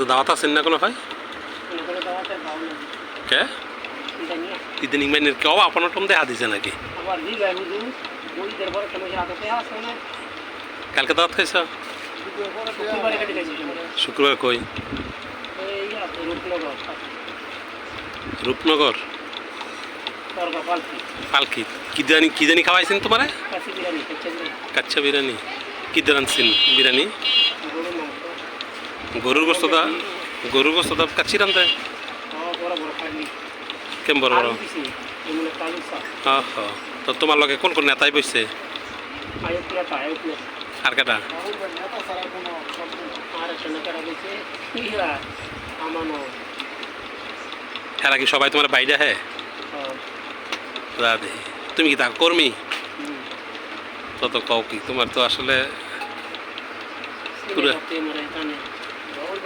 তো দাওয়াত আছেন না কোনো হয় না কে? ইদানিং। মানে কেউ আপনার টম দেখা দিছে নাকি? কালকে দাওয়াত খাইছ শুক্রবারে কই? রূপনগর। পালকি। কি জানি কি জানি খাওয়াইছেন তোমার? কাচ্চা বিরিয়ানি কি দিয়ে রানছেন বিরিয়ানি? গরুর গোস্ত গরুর গোস্ত বড় খালি কেম বড় বড়? তো তোমার লগে কোন কোন নেতাই বসছে আর কেটা? এরা কি সবাই তোমার বাইরে হ্যাঁ দাদি তুমি কি তা কর্মী? তত কও কি, তোমার তো আসলে পুরা-